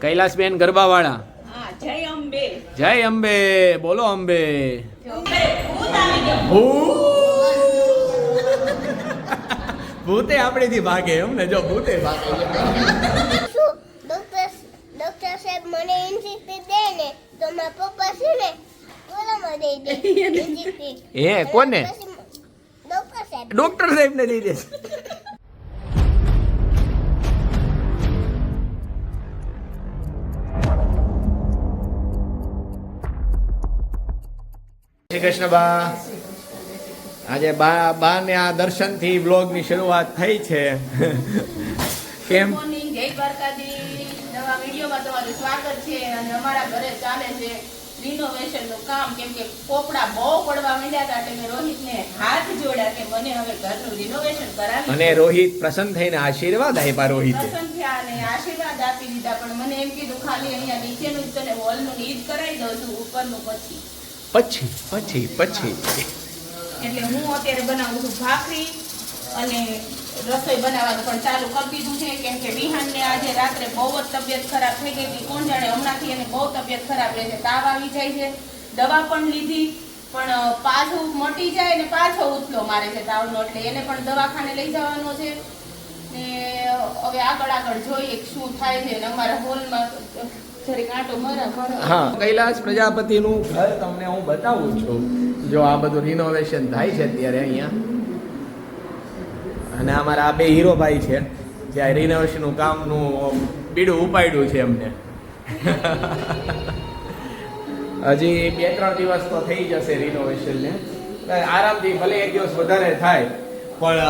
કૈલાસબેન ગરબાવાળા. હા જય અંબે. જય અંબે બોલો અંબે. ભૂત આપણીથી ભાગે એમ ને જો ભૂતે ભાગે. શું? ડોક્ટર સાહેબ મને ઇન્જેક્શન દે ને તો મારા પપ્પા છે ને ગોળામાં દઈ દે. ઇન્જેક્શન. હે કોને? ડોક્ટર સાહેબ. ડોક્ટર સાહેબ ને દઈ દેશે કૃષ્ણ બા. આજે બા બા ને આ દર્શનથી બ્લોગની શરૂઆત થઈ છે. કેમ? જય દ્વારકાધીશ નવા વિડીયોમાં તમારું સ્વાગત છે અને અમારા ઘરે ચાલે છે રિનોવેશન કામ. કેમ કે પોપડા બહુ પડવા માંડ્યા હતા એટલે મેં રોહિતને હાથ જોડ્યા કે મને હવે ઘરનું રિનોવેશન કરાવી અને રોહિત પ્રસન્ન થઈને આશીર્વાદ આપ્યા રોહિત. પસંદ થયા અને આશીર્વાદ આપી દીધા. પણ મને એમ કીધું ખાલી અહીંયા નીચેનું જ તને હોલનું ઈ જ કરાવી દઉં છું ઉપરનું પછી. પછી પછી પછી. એટલે હું અત્યારે બનાવું છું ભાખરી અને રસોઈ બનાવવાનું પણ ચાલુ કરી દીધું છે, કેમ કે વિહાનને આજે રાત્રે બહુ જ તબિયત ખરાબ થઈ ગઈ હતી. કોણ જાણે હમણાંથી એને બહુ તબિયત ખરાબ રહે છે તાવ આવી જાય છે. દવા પણ લીધી, પણ પાછું મટી જાય ને પાછો ઉથલો મારે છે તાવનો, એટલે એને પણ દવાખાને લઈ જવાનો છે. ને હવે આગળ આગળ જોઈએ શું થાય છે અને અમારા હોલમાં હા. કૈલાસ પ્રજાપતિનું ઘર તમને હું બતાવું છું. જો આ બધું રિનોવેશન થાય છે અત્યારે અહીંયા. અને અમારા આ બે હીરોભાઈ છે જે આ રિનોવેશનનું કામનું બીડું ઉપાડ્યું છે એમને. હજી બે ત્રણ દિવસ તો થઈ જશે રિનોવેશનને આરામથી ભલે એક દિવસ વધારે થાય પણ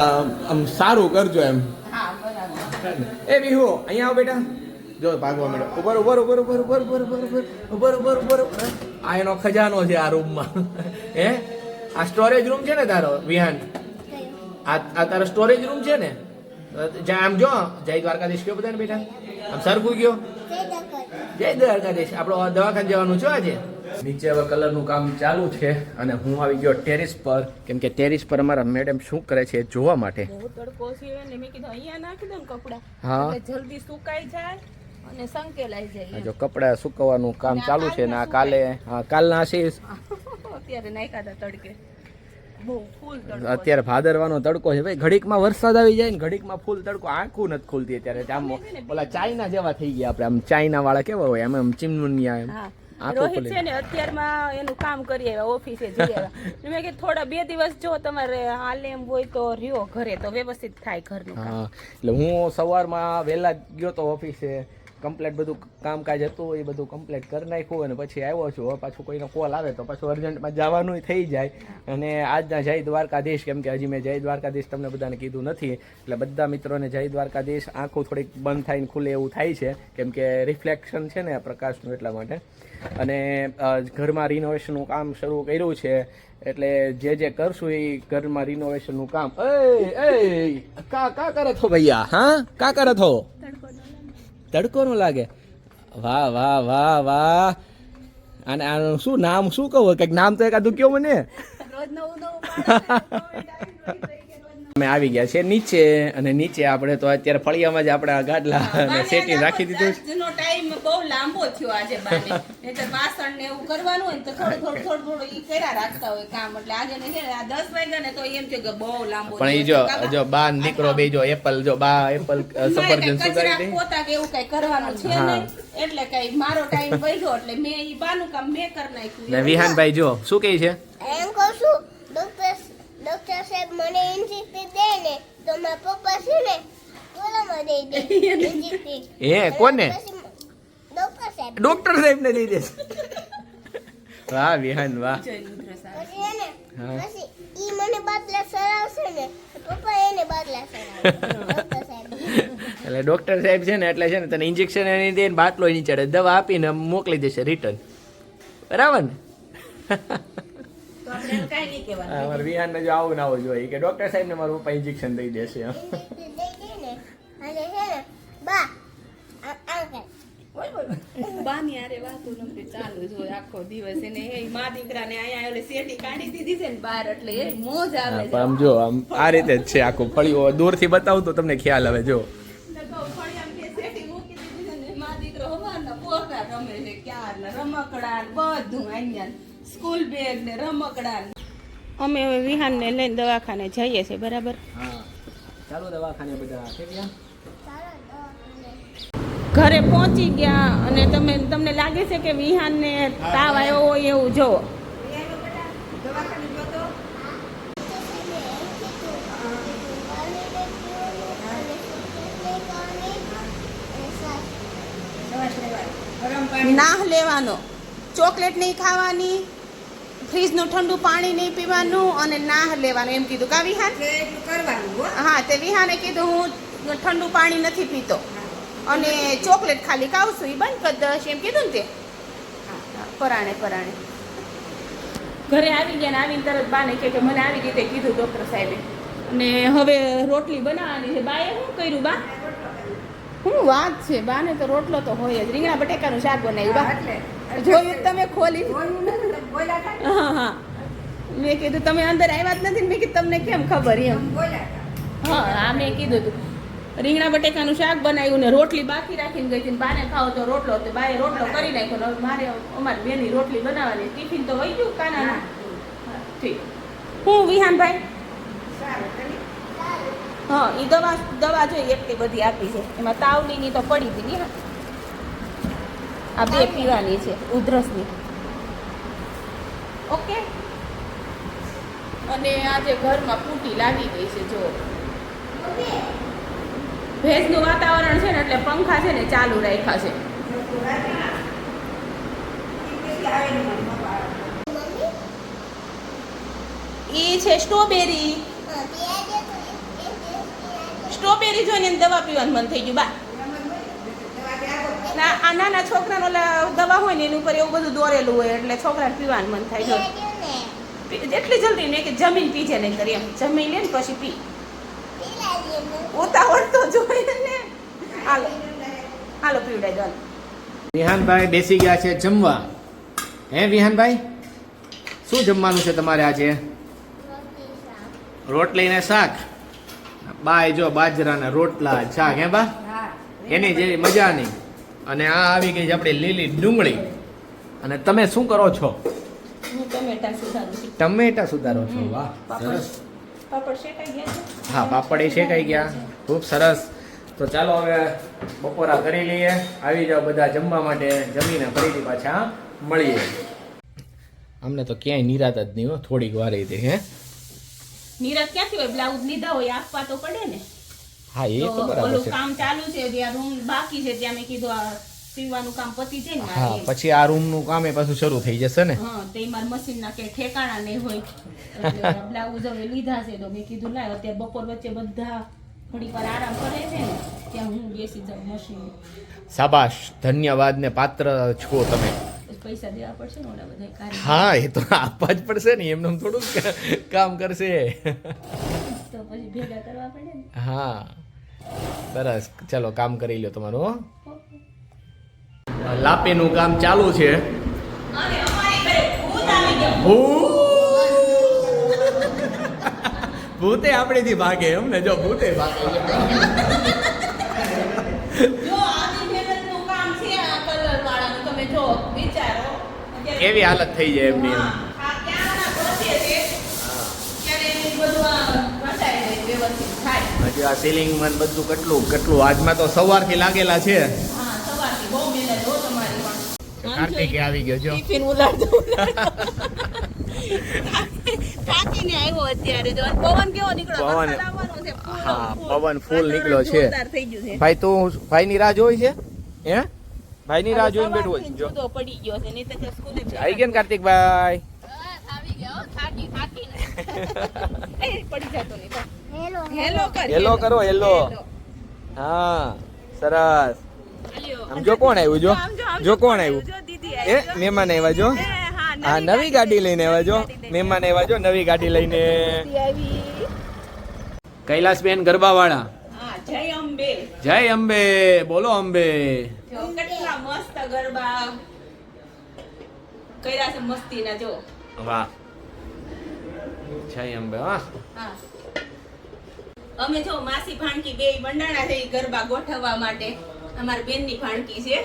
આમ સારું કરજો એમ. હા બરાબર. એ બિહુ અહીંયા આવો બેટા. જો ભાગવા મળ્યો ઉપર ઉપર ઉપર ઉપર ઉપર ઉપર ઉપર ઉપર ઉપર ઉપર ઉપર આ એનો ખજાનો છે આ રૂમમાં હે આ સ્ટોરેજ રૂમ છે ને તારો વિહાન આ આ તારો સ્ટોરેજ રૂમ છે ને જ્યાં આમ જો જય દ્વારકાધીશ કયો બધાને બેટા આમ સરખું ગયો જય દ્વારકાધીશ આપણો દવાખાને જવાનું છો આજે નીચે હવે કલરનું કામ ચાલુ છે અને હું આવી ગયો ટેરેસ પર કેમ કે ટેરેસ પર અમારા મેડમ શું કરે છે જોવા માટે બહુ તડકો છે ને મેં કીધું અહીંયા નાખી દઉં કપડા હા. જલ્દી સુકાઈ જાય અને સંકેલાઈ જાય જો કપડા સુકવવાનું કામ ચાલુ છે ને આ કાલે કાલના આશીષ અત્યારે નાખ્યા હતા તડકે. અત્યારે ભાદરવાનો તડકો છે. ભાઈ ઘડીકમાં વરસાદ આવી જાય ને ઘડીકમાં ફૂલ તડકો. આંખું નથી ખુલતી અત્યારે આમ ઓલા ચાઇના જેવા થઈ ગયા આપણે. આમ ચાઇના વાળા કેવા હોય? આમ ચીમનુનિયા એમ. રોહિત છે ને અત્યારમાં એનું કામ કરી આવ્યા ઓફિસે જઈ આવ્યા. મેં કે થોડા બે દિવસ જો તમારે હાલે એમ હોય તો રહ્યો ઘરે તો વ્યવસ્થિત થાય ઘરનું હા એટલે હું સવારમાં વહેલા ગયો તો ઓફિસે. કમ્પ્લેટ બધું કામકાજ હતું એ બધું કમ્પ્લેટ કરી નાખ્યું અને પછી આવ્યો છું. હવે પાછું કોઈનો કોલ આવે તો પાછું અર્જન્ટમાં જવાનું થઈ જાય. અને આજના જય દ્વારકાધીશ કેમ કે હજી મેં જય દ્વારકાધીશ તમને બધાને કીધું નથી. એટલે બધા મિત્રોને જય દ્વારકાધીશ આંખો થોડીક બંધ થઈને ખુલે એવું થાય છે. કેમ કે રિફ્લેક્શન છે ને પ્રકાશનું એટલા માટે. અને ઘરમાં રિનોવેશનનું કામ શરૂ કર્યું છે. એટલે જે જે કરશું એ ઘરમાં રિનોવેશનનું કામ. એ એ કા કા કરે થો ભૈયા? હા? કા કરે થો તડકો નો લાગે. વાહ વાહ વાહ વાહ. અને આનું શું નામ શું કહું? કંઈક નામ તો એકાદું કયો મને. રોજ નવું નવું અમે આવી ગયા છે નીચે અને નીચે આપણે તો અત્યારે ફળિયામાં જ આપણે આ ગાડલા અને સેટિંગ રાખી દીધું છે. નો ટાઈમ બહુ લાંબો થયો આજે બાને. એટલે વાસણ ને એવું કરવાનું હોય તો થોડું થોડું થોડું થોડું ઈ કર્યા રાખતા હોય કામ. એટલે આજે ને છે આ 10 વાગ્યા ને તો એમ છે કે બહુ લાંબો પણ ઈ જો જો બા નીકળો બે જો એપલ જો બા એપલ સફરજન સુધારી દે. પોતા કે એવું કઈ કરવાનું છે નહીં. એટલે કઈ મારો ટાઈમ વહ્યો એટલે મેં ઈ બાનું કામ મેં કરી નાખ્યું. ને વિહાનભાઈ જો શું કહે છે? એમ કહું છું ડોક્ટર સાહેબ મને ઇન્જેક્શન દે ને તો મારા પપ્પા છે ને ગોળામાં દઈ દે. ઇન્જેક્શન એ કોને? ડોક્ટર સાહેબ. ડોક્ટર સાહેબ ને દઈ દે. વાહ વિહાન વાહ. પછી એને પછી ઈ મને બાટલા સરાવશે ને પપ્પા એને બાટલા સરાવશે. એટલે ડોક્ટર સાહેબ છે ને એટલે છે ને તને ઇન્જેક્શન એની દે ને બાટલો એની ચડે. દવા આપીને મોકલી દેશે રિટર્ન બરાબર ને? મારા વિહાનને જો આવું ના આવું જોઈએ કે ડોક્ટર સાહેબને મારું પપ્પા ઇન્જેક્શન દઈ દેશે બાની ચાલુ જ આખો દિવસ. એને એ મા અહીંયા ઓલે શેરડી કાઢી દીધી ને એટલે મોજ આવે છે. આમ જો આ રીતે જ છે આખું ફળીઓ દૂરથી બતાવું તો તમને ખ્યાલ આવે જો. રમકડા બધું સ્કૂલ બેગ ને રમકડા અમે હવે વિહાનને લઈને દવાખાને જઈએ છીએ બરાબર? ચાલો દવાખાને બધા ગયા. ઘરે પહોંચી ગયા અને તમે તમને લાગે છે કે વિહાનને તાવ આવ્યો હોય એવું? જો નાહ લેવાનો. ચોકલેટ નહીં ખાવાની? ફ્રીજનું ઠંડુ પાણી નહીં પીવાનું અને નાહ લેવાનું એમ કીધું. કા વિહાન? હા. તે વિહાને કીધું હું ઠંડુ પાણી નથી પીતો. અને ચોકલેટ ખાલી છું એ બંધ કરી દઈશ એમ કીધું ને તે? પરાણે પરાણે. ઘરે આવી ગયા ને આવીને તરત બાને કહે કે મને આવી રીતે કીધું ડૉક્ટર સાહેબે. અને હવે રોટલી બનાવવાની છે. બાએ શું કર્યું બા? શું વાત છે બાને તો રોટલો તો હોય જ. રીંગણા બટેકાનું શાક બનાવ્યું બા. જોયું તમે ખોલી. હા હા. મેં કીધું, તમે અંદર આવ્યા જ નથી મેં કીધું, તમને કેમ ખબર એમ? હા આ મેં કીધું હતું રીંગણા બટેકાનું શાક બનાવ્યું ને રોટલી બાકી રાખીને ગઈ ને બાને ખાવ તો રોટલો તો બાએ રોટલો કરી નાખ્યો મારે અમારી બેની રોટલી બનાવવાની. ટિફિન તો વહી ગયું કાના ઠીક. હું, વિહાનભાઈ? હા એ દવા દવા જોઈ એટલી બધી આપી છે. એમાં તાવલીની તો પડી હતી ને આ બે પીવાની છે ઉધરસની. ઓકે. અને આજે ઘરમાં ફૂટી લાગી ગઈ છે જો ભેજનું વાતાવરણ છે ને એટલે પંખા છે ને ચાલુ રાખ્યા છે. એ છે સ્ટ્રોબેરી. સ્ટ્રોબેરી જોઈને એને દવા પીવાનું મન થઈ ગયું. બા. ના આ નાના છોકરાનો દવા હોય ને એની ઉપર એવું બધું દોરેલું હોય એટલે છોકરાને પીવાનું મન થાય. ને? એટલી જલ્દી નહીં કે જમીન પીજે નહીં કરી એમ. જમી લે ને પછી પી. ને. ઉતાવળ તો જોઈએ ને. હાલો હાલો પીવડાય ચાલો વિહાનભાઈ બેસી ગયા છે જમવા. હે વિહાનભાઈ? શું જમવાનું છે તમારે આજે? રોટલીને શાક. રોટલી ને શાક. બાય જો બાજરાના રોટલા શાક હે બા? એની જેવી મજા નહીં અને આ આવી ગઈ છે આપણી લીલી ડુંગળી. અને તમે શું કરો છો? ટમેટા સુધારું છું. ટમેટા સુધારો છો? વાહ સરસ. પાપડ શેકાઈ ગયા છે? હા પાપડ એ શેકાઈ ગયા. ખૂબ સરસ. તો ચાલો હવે બપોરા કરી લઈએ. આવી જાઓ બધા જમવા માટે. જમીને ફરીથી પાછા મળીએ. અમને તો ક્યાંય નિરાત જ નહીં હો થોડીક વાર હતી હે? નિરાત ક્યાંથી હોય? બ્લાઉઝ લીધા હોય આપવા તો પડે ને? હા એ તો બરાબર છે. કામ ચાલુ છે ત્યાં રૂમ બાકી છે ત્યાં મેં કીધું આ સીવવાનું કામ પતી જાય ને હા પછી આ રૂમનું કામ એ પાછું શરૂ થઈ જશે ને? હા તે માર મશીન ના કે ઠેકાણા નહીં હોય. એટલે બ્લાઉઝ હવે લીધા છે તો મેં કીધું લાવ અત્યારે બપોર વચ્ચે બધા વાર આરામ કરે છે ને ત્યાં હું બેસી જાઉં મશીન. શાબાશ ધન્યવાદ ને પાત્ર છો તમે. પૈસા દેવા પડશે ને ઓલા બધા હા એ તો આપવા જ પડશે ને એમને એમ થોડું કામ કરશે. તો પછી ભેગા કરવા પડે ને? હા. સરસ. ચલો કામ કરી લો તમારું. લાપીનું કામ ચાલુ છે. ભૂત આપણેથી ભાગે એમ ને જો ભૂતે ભાગે. કેવી હાલત થઈ જાય એમની એમ. હા, આ ક્યાંના ઘસે છે ત્યારે એનું બધું આ ઘસાઈ જાય વ્યવસ્થિત થાય આ સીલિંગમાં બધું કેટલું કેટલું? આજમાં તો સવારથી લાગેલા છે. હા સવારથી બહુ મહેનત હો તમારી પણ. કાર્તિકે આવી ગયો જો. ટિફિન ઉલાળતો થાકીને આવ્યો અત્યારે જો. પવન કેવો નીકળ્યો? પવન. વરસાદ આવવાનો છે ફૂલ, હા, પવન ફૂલ નીકળ્યો છે. જોરદાર થઈ ગયું છે. ભાઈ તું ભાઈ ની રાહ જોઈ છે? હે? ભાઈ ની રાહ જોઈને બેઠું સવારથી હોય જો જુદો પડી ગયો છે નહીં તો કે સ્કૂલે આવી ગયા ને કાર્તિકભાઈ બસ, આવી ગયા હો, થાકી પડી જતો નહીં તો. હેલો. હેલો કર હેલો કરો, હેલો. હા સરસ. આમ જો કોણ આવ્યું જો? જો કોણ આવ્યું? એ મહેમાન આવ્યા જો? હા, નવી ગાડી લઈને આવ્યા જો? મહેમાન આવ્યા જો નવી ગાડી લઈને. કૈલાસબેન ગરબાવાળા. હા જય અંબે. જય અંબે બોલો અંબે. કેટલા મસ્ત ગરબા. કર્યા છે મસ્તીના જો. વાહ. જય અંબે વાહ. હા. અમે જો માસી ભાણકી બે બંડાણા છે ગરબા ગોઠવવા માટે. અમારી બેનની ભાણકી છે.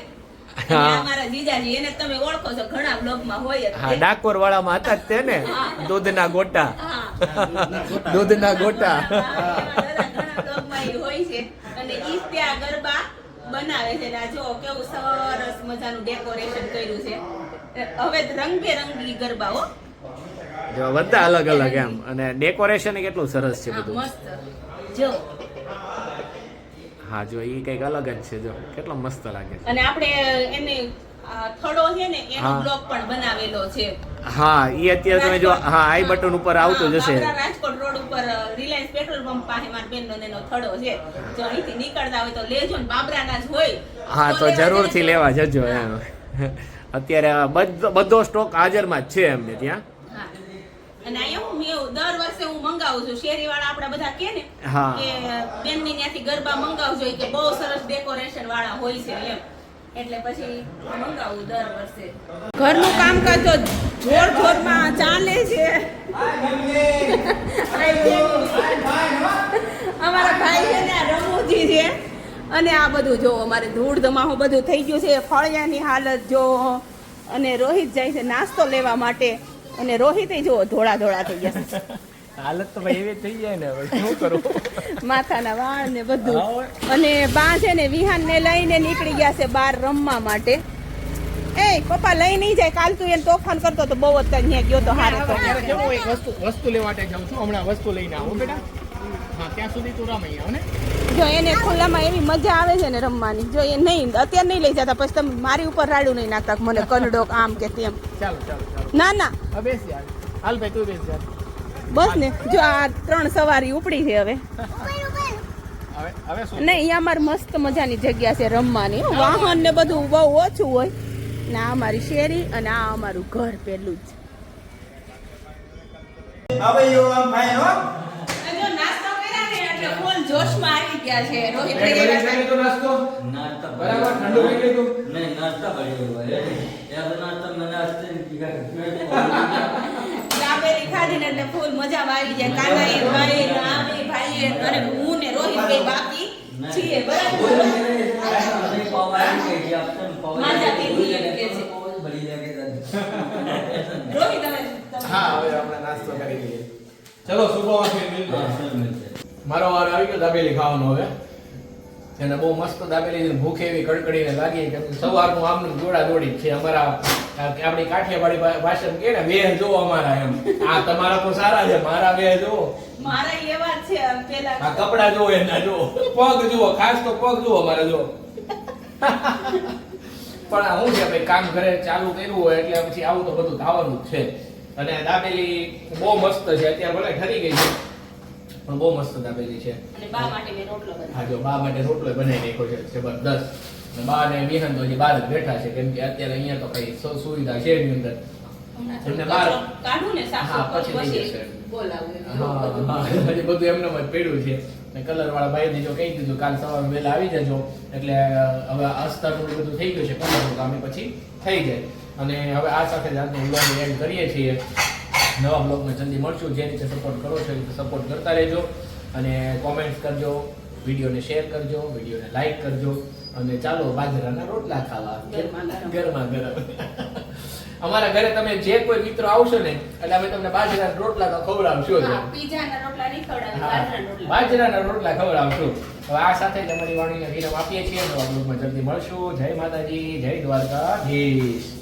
અને જીજાજી એને તમે ઓળખો છો ઘણા બ્લોગમાં હોય હા ડાકોર વાળામાં હતા જ તે ને દૂધના ગોટા. ગોટા. હોય છે. અને ઈ ત્યાં ગરબા બનાવે છે. જો કેવું સરસ મજાનું ડેકોરેશન કર્યું છે. હવે રંગબેરંગી ગરબા હો. જો બધા અલગ અલગ એમ. અને ડેકોરેશન કેટલું સરસ છે બધું. મસ્ત. જો. હા જો એ કંઈક અલગ જ છે જો. કેટલો મસ્ત લાગે છે. અને આપણે એને થડો છે ને એનો હા. પણ બનાવેલો છે. હા એ અત્યારે તમે જો હા આઈ બટન ઉપર આવતું જશે. રાજકોટ રોડ ઉપર રિલાયન્સ પેટ્રોલ પંપ પાસે માર બેનનો એનો થડો છે. જો અહીંથી નીકળતા હોય તો લેજો ને બાબરાના જ હોય. હા તો જરૂરથી લેવા જજો એમ. અત્યારે બધો સ્ટોક હાજરમાં જ છે એમને ત્યાં. અને દર વર્ષે હું મંગાવું છું. શેરીવાળા આપણા બધા કે ને. કે બેનની ત્યાંથી ગરબા મંગાવજો કે બહુ સરસ ડેકોરેશન વાળા હોય છે એમ. એટલે પછી મંગાવું દર વર્ષે. ઘરનું કામ કરતો જોર જોરમાં ચાલે છે. અમારા ભાઈ છે ને રમૂજી છે. અને આ બધું જો અમારે ધૂળ ધમાહો બધું થઈ ગયું છે. ફળિયાની હાલત જો અને રોહિત જાય છે નાસ્તો લેવા માટે. અને રોહિત જોવો ધોળા ધોળા થઈ ગયા. હાલત તો ભાઈ એવી થઈ જાય ને હવે શું કરું? માથાના વાળ ને બધું. અને બા છે ને વિહાન ને લઈને નીકળી ગયા છે બહાર રમવા માટે. એ પપ્પા લઈ નહીં જાય કાલ તું એને તોફાન કરતો તો બહુ જ ત્યાં ગયો તો હારે તો. કેવું એક વસ્તુ વસ્તુ લેવા માટે જાઉં છું હમણાં વસ્તુ લઈને આવું બેટા. હા ત્યાં સુધી તું રમ અહીંયા ને. જો એને ખુલ્લામાં એવી મજા આવે છે ને રમવાની. જો એ નહીં અત્યારે નહીં લઈ જતા પછી તમે મારી ઉપર રાડું નહીં નાખતા મને કનડો આમ કે તેમ. ચાલો ચાલો. ના ના. હવે બેસ યાર હાલ ભાઈ તું બેસ યાર બસ ને જો આ ત્રણ સવારી ઉપડી છે હવે. હવે હવે શું? નહીં અહીંયા અમારે મસ્ત મજાની જગ્યા છે રમવાની. વાહન ને બધું બહુ ઓછું હોય. ને આ અમારી શેરી અને આ અમારું ઘર પેલું જ. હવે are fine, હો? જો નાસ્તો કર્યા ને એટલે ફૂલ જોશમાં આવી ગયા છે. રોહિત બરાબર ઠંડુ પી લીધું નહીં નાસ્તા કરી હોય. યાર નાસ્તા મને આસ્તે કીધા દાબેલી એટલે? ફૂલ મજામાં આવી જાય. કાકા એ ભાઈ ને ભાઈ અને હું ને રોહિત બે બાકી છીએ. બરાબર? માજા પીધી એમ કે છે. રોહિત હા હવે આપણે નાસ્તો કરી લઈએ. ચલો સુબહમાંથી મિલતે મારો વાર આવી ગયો દાબેલી ખાવાનો હવે. એને બહુ મસ્ત દાબેલી. ભૂખ એવી કડકડીને લાગી કે સવારનું આમનું દોડા દોડી છે. અમારા આપણી કાઠિયાવાડી ભા- કે ને બે જો અમારા એમ. આ તમારા તો સારા છે મારા બે જો મારા એવા છે પેલા આ કપડા જો એના જો પગ જુઓ ખાસ તો પગ જુઓ મારા જો પણ આ શું છે ભાઈ કામ ઘરે ચાલુ કર્યું હોય એટલે પછી આવું તો બધું થવાનું જ છે. અને દાબેલી બહુ મસ્ત છે અત્યારે ભલે ઠરી ગઈ છે. પણ બહુ મસ્ત દાબેલી છે. અને બા માટે મેં રોટલો બનાવ્યો. હા જો બા માટે રોટલો બનાવી નાખ્યો છે જબરદસ્ત. અને બા ને વિહન તો હજી બહાર જ બેઠા છે કેમ કે અત્યારે અહીંયા તો કઈ સુ- સુવિધા છે એની અંદર. એમને થોડું કાઢું ને સાફ પછી. બોલાવું હા, હજી બધું એમને જ પડ્યું છે. ને કલર વાળા ભાઈ જો કહી દીધું કાલ સવારે વહેલા આવી જજો. એટલે હવે અસ્તરનું બધું થઈ ગયું છે કલરનું કામ પછી થઈ જાય. અને હવે આ સાથે જ આજનો એન્ડ કરીએ છીએ. નવા બ્લોગમાં જલ્દી મળશું. જે રીતે સપોર્ટ કરો છો એ રીતે સપોર્ટ કરતા રહેજો. અને કોમેન્ટ્સ કરજો વિડીયોને શેર કરજો વિડીયોને લાઈક કરજો. અને ચાલો બાજરાના રોટલા ખાવા. ગરમા ગરમ. અમારા ઘરે તમે જે કોઈ મિત્રો આવશો ને એટલે અમે તમને બાજરાના રોટલા તો ખવડાવશું પીઝાના રોટલા નહીં ખવડાવે, બાજરાના રોટલા. ખવડાવશું. હવે આ સાથે જ અમારી વાણીને વિરામ આપીએ છીએ. નવા બ્લોગમાં જલ્દી મળશું. જય માતાજી જય દ્વારકાધીશ.